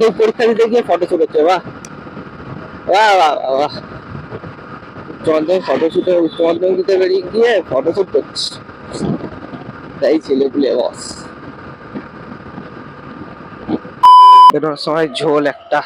কেউ পরীক্ষা দিতে গিয়ে ফটো শুট হচ্ছে বাহ। বাহ বাহ বাহ, উচ্চ মাধ্যমিক ফটো শুটে উচ্চ দিতে বেরিয়ে গিয়ে ফটো শুট করছে। তাই ছেলেপুলে বস সময় ঝোল একটা।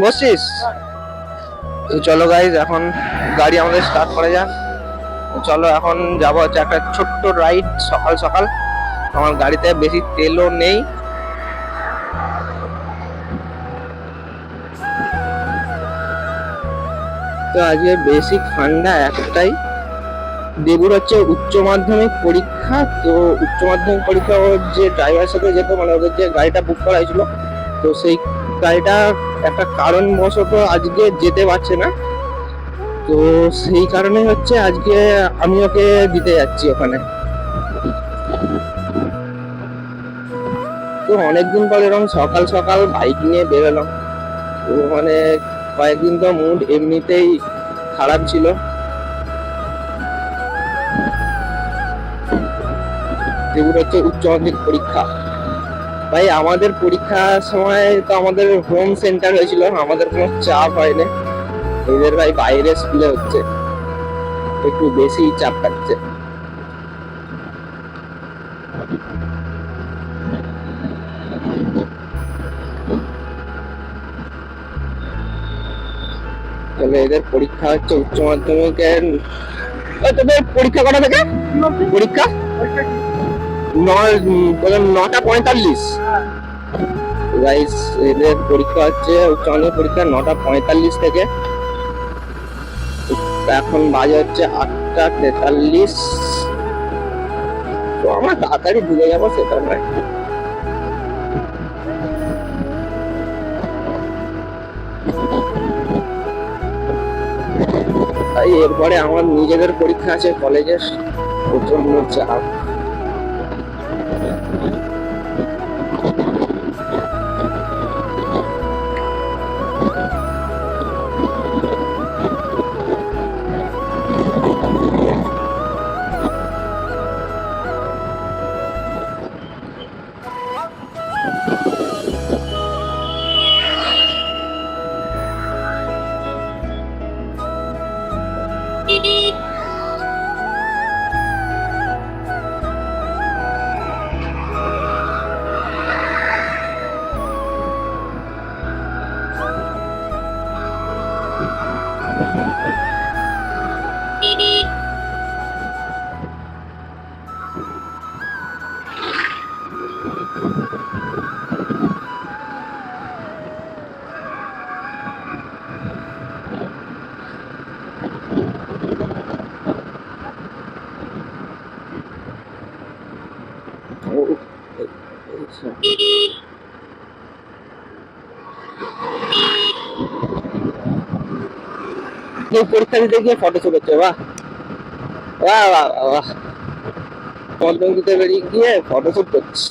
বসছিস তো চলো গাইজ এখন গাড়ি আমাদের স্টার্ট করা যাক। চলো এখন যাব হচ্ছে একটা ছোট্ট রাইড সকাল সকাল। আমার গাড়িতে বেশি তেলও নেই। তো আজকে বেসিক ফান্ডা একটাই। দেবুর হচ্ছে উচ্চ মাধ্যমিক পরীক্ষা। তো উচ্চ মাধ্যমিক পরীক্ষা ওর যে ড্রাইভারের সাথে যেত মানে ওদের যে গাড়িটা বুক করা হয়েছিল, তো সেই গাড়িটা একটা কারণবশত আজকে যেতে পারছে না। তো সেই কারণে হচ্ছে আজকে আমি ওকে দিতে যাচ্ছি ওখানে। তো অনেকদিন পর এরকম সকাল সকাল বাইক নিয়ে বেরোলাম। তো মানে কয়েকদিন তো মুড এমনিতেই খারাপ ছিল। যেগুলো হচ্ছে উচ্চ মাধ্যমিক পরীক্ষা। ভাই আমাদের পরীক্ষার সময় তো আমাদের হোম সেন্টার হয়েছিল আমাদের কোনো চাপ হয়নি। এদের ভাই বাইরে স্কুলে হচ্ছে। একটু বেশি চাপ কাটছে। তবে এদের পরীক্ষা হচ্ছে উচ্চ মাধ্যমিকের তোদের পরীক্ষা কটা থেকে? পরীক্ষা? নয় নটা পঁয়তাল্লিশ। গাইস এদের পরীক্ষা হচ্ছে, উচ্চ পরীক্ষা নটা পঁয়তাল্লিশ থেকে। এখন বাজে হচ্ছে আটটা তেতাল্লিশ। তো আমরা তাড়াতাড়ি ঢুকে যাব, সেটা নয়। তাই এরপরে আমার নিজেদের পরীক্ষা আছে, কলেজের প্রচণ্ড চাপ। ও কেউ পরীক্ষা দিতে গিয়ে ফটো হচ্ছে বাহ। বাহ বাহ বাহ, দিতে বেরিয়ে গিয়ে ফটো শুট করছে।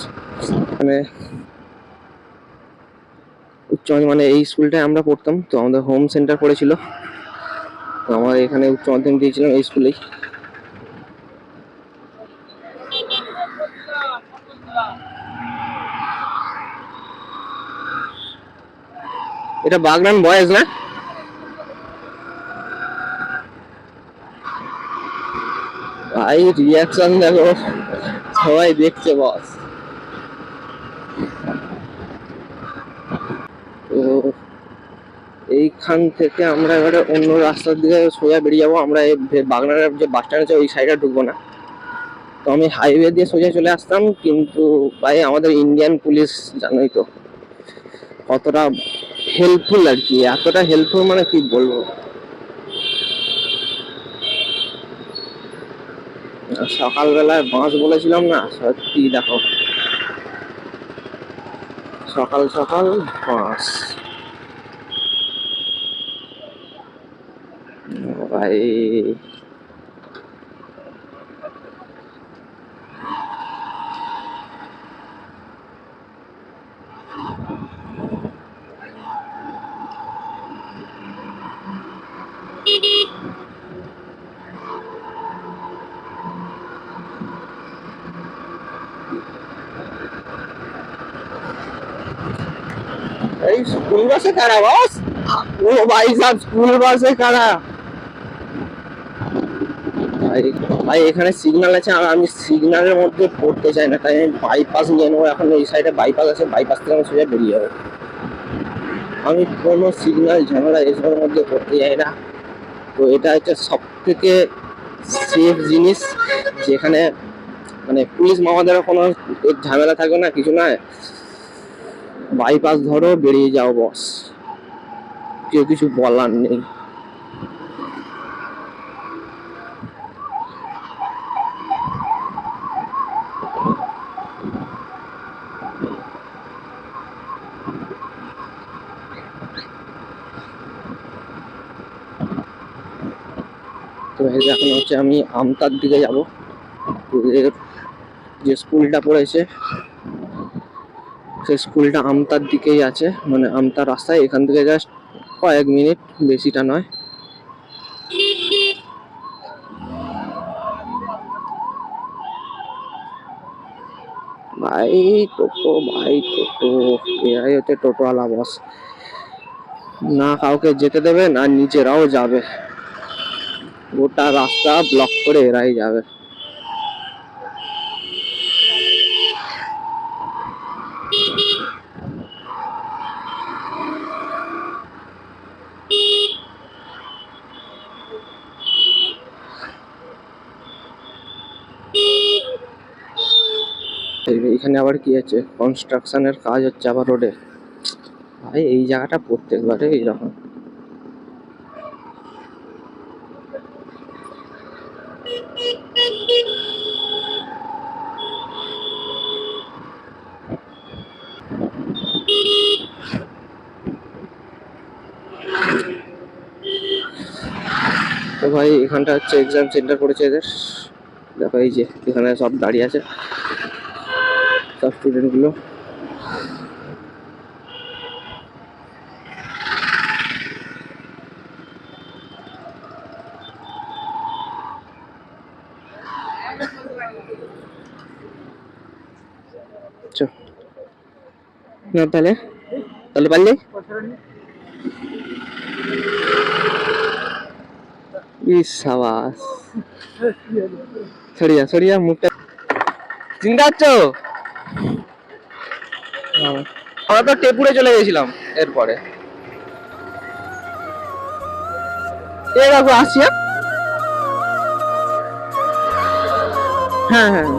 মানে উচ্চ মানে এই স্কুলটায় আমরা পড়তাম তো আমাদের হোম সেন্টার পড়েছিল। তো আমার এখানে উচ্চ মাধ্যমিক দিয়েছিলাম এই স্কুলেই। এটা বাগনান বয়েজ না? ভাই রিয়াকশন দেখো। সবাই দেখছে বস তো এইখান থেকে আমরা এবারে অন্য রাস্তার দিকে সোজা বেরিয়ে যাব। আমরা ভে- যে বাস স্ট্যান্ড আছে, ওই সাইডে ঢুকবো না। তো আমি হাইওয়ে দিয়ে সোজা চলে আসতাম, কিন্তু ভাই, আমাদের ইন্ডিয়ান পুলিশ জানোই তো, কতটা হেল্পফুল আর কি। এতটা হেল্পফুল মানে কি বলব? সকালবেলায় বাঁশ বলেছিলাম না সত্যি দেখো। সকাল সকাল বাঁশ। ভাই এই স্কুল বাসে কারা, বস? ও ভাই সাহেব, স্কুল বাসে কারা? ভাই এখানে সিগনাল আছে, আর আমি সিগনালের মধ্যে পড়তে চাই না, তাই আমি বাইপাস নিয়ে নেব, এখন এই সাইডে বাইপাস আছে বাইপাস থেকে আমি সোজা বেরিয়ে যাব। আমি কোনো সিগনাল ঝামেলা এসবের মধ্যে পড়তে চাই না। তো এটা হচ্ছে সব থেকে সেফ জিনিস, যেখানে মানে পুলিশ মামাদেরও কোনো ঝামেলা থাকবে না, কিছু নয়। বাইপাস ধরো, বেরিয়ে যাও বস কেউ কিছু বলার নেই। তো এখন হচ্ছে আমি আমতার দিকে যাব। যে স্কুলটা পড়েছে সেই স্কুলটা আমতার দিকেই আছে মানে আমতার রাস্তায়। এখান থেকে জাস্ট কয়েক মিনিট, বেশিটা নয়। ভাই, টোটো ভাই, টোটো, এরাই হচ্ছে টোটোওয়ালা বস না কাউকে যেতে দেবে, না নিজেরাও যাবে। গোটা রাস্তা ব্লক করে এরাই যাবে। এখানে আবার কি আছে? কনস্ট্রাকশনের কাজ হচ্ছে আবার রোডে ভাই, এই জায়গাটা প্রত্যেকবারে এইরকম। ভাই, এখানটা হচ্ছে এক্সাম সেন্টার করেছে এদের। দেখো এই যে, এখানে সব দাঁড়িয়ে আছে। সব স্টুডেন্টগুলো। চো। না তাহলে? তাহলে পারলে? সাবাস। সরিয়া সরিয়া মুখটা। চিন্তা আমরা তো টেপুরে চলে গেছিলাম এরপরে। এ দেখো আসছি হ্যাঁ? হ্যাঁ হ্যাঁ।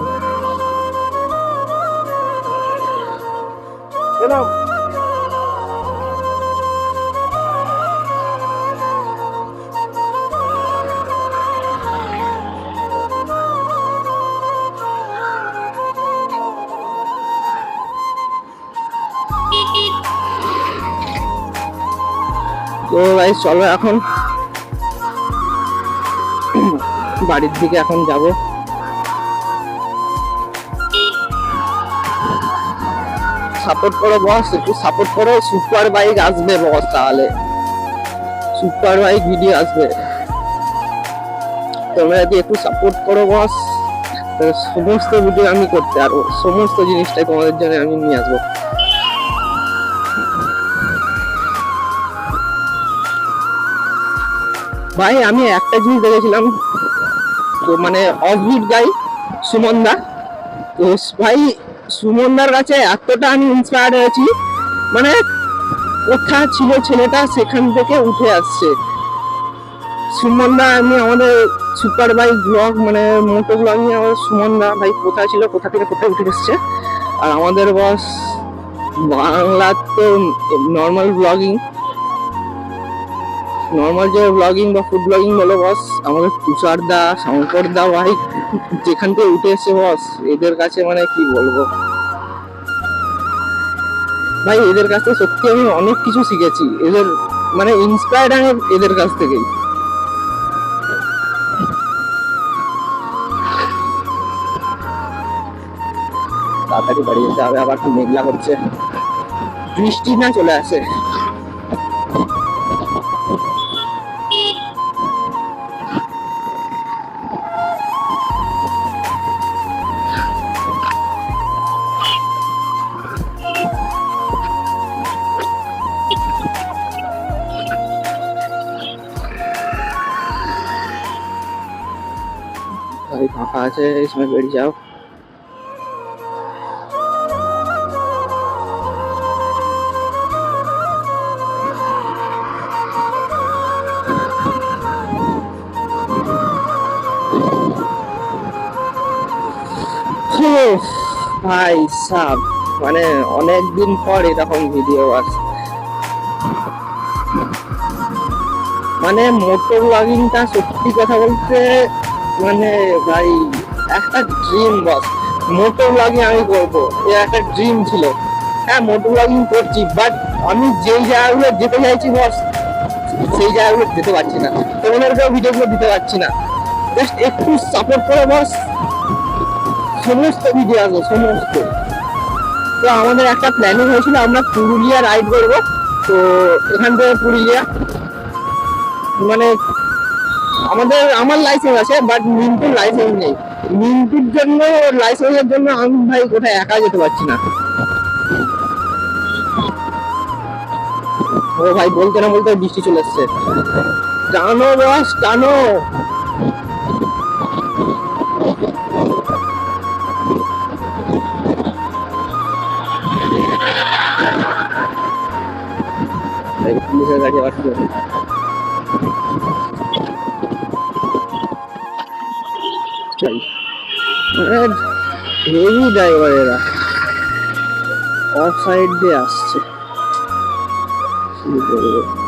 তো ভাই, চলো এখন। বাড়ির দিকে এখন যাব। সাপোর্ট করো বস একটু সাপোর্ট করো সুপার বাইক আসবে বস তাহলে। সুপার বাইক ভিডিও আসবে। তোমরা যদি একটু সাপোর্ট করো বস সমস্ত ভিডিও আমি করতে পারব। সমস্ত জিনিসটাই তোমাদের জন্য আমি নিয়ে আসব। ভাই, আমি একটা জিনিস দেখেছিলাম। তো মানে অফবিট গাই সুমন দা। তো ভাই সুমনদার কাছে এতটা আমি ইন্সপায়ার্ড হয়েছি। মানে কোথা ছিল ছেলেটা সেখান থেকে উঠে আসছে। সুমনদা আমি আমাদের সুপার বাইক ব্লগ মানে মোটো ব্লগ আমাদের সুমনদা ভাই কোথায় ছিল, কোথা থেকে কোথায় উঠে এসছে। আর আমাদের বস বাংলার তো নর্মাল ব্লগিং নর্মাল যে ব্লগিং বা ফুড ব্লগিং বলো বস আমাদের শঙ্কর দা, ভাই, যেখান থেকে উঠে এসছে বস এদের কাছে মানে কি বলব? ভাই, এদের কাছ থেকে সত্যি আমি অনেক কিছু শিখেছি। এদের মানে ইন্সপায়ার্ড আমি এদের কাছ থেকেই। তাড়াতাড়ি বাড়ি যেতে হবে, আবার একটু মেঘলা করছে। বৃষ্টি না চলে আসে। फांका আছে इसमें बैठ जाओ উফ, ভাই সাব মানে অনেক দিন পর এরকম ভিডিও আসে মানে মোটর ব্লগিংটা সত্যি কথা বলতে মানে ভাই, একটা ড্রিম বস। মোটর ব্লগিং আমি করব একটা ড্রিম ছিল। হ্যাঁ মোটর ব্লগিং করছি বাট আমি যেই জায়গাগুলো যেতে চাইছি বস, সেই জায়গাগুলো যেতে পারছি না। তোমাদেরকেও ভিডিওগুলো দিতে পারছি না। জাস্ট একটু সাপোর্ট করে বস। সমস্ত ভিডিও আসব সমস্ত। তো আমাদের একটা প্ল্যানিং হয়েছিল, আমরা পুরুলিয়া রাইড করব। তো এখান থেকে পুরুলিয়া মানে আমাদের, আমার লাইসেন্স আছে বাট মিন্টুর লাইসেন্স নেই। মিন্টুর জন্য লাইসেন্সের জন্য আমি ভাই কোথায় একা যেতে পারছি না। ও ভাই, বলতে না বলতে বৃষ্টি চলে এসছে। টানো বস টানো। পুলিশের গাড়ি হেভি ড্রাইভার এরা অফ সাইড দিয়ে আসছে। কি বলব?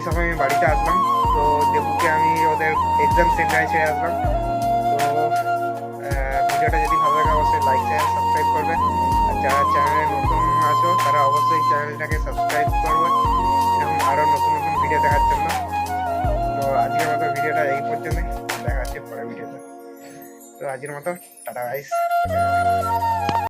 এই সময় আমি বাড়িতে আসলাম। তো দেবুকে আমি ওদের এক্সাম সেন্টারে ছেড়ে আসলাম। তো ভিডিওটা যদি ভালো লাগে অবশ্যই লাইক শেয়ার সাবস্ক্রাইব করবে। আর যারা চ্যানেলে নতুন আছো, তারা অবশ্যই চ্যানেলটাকে সাবস্ক্রাইব করবে এরকম আরও নতুন নতুন ভিডিও দেখার জন্য। তো আজকের মতো ভিডিওটা এই পর্যন্ত দেখা হচ্ছে পরের ভিডিওতে। তো আজকের মতো, টাটা গাইস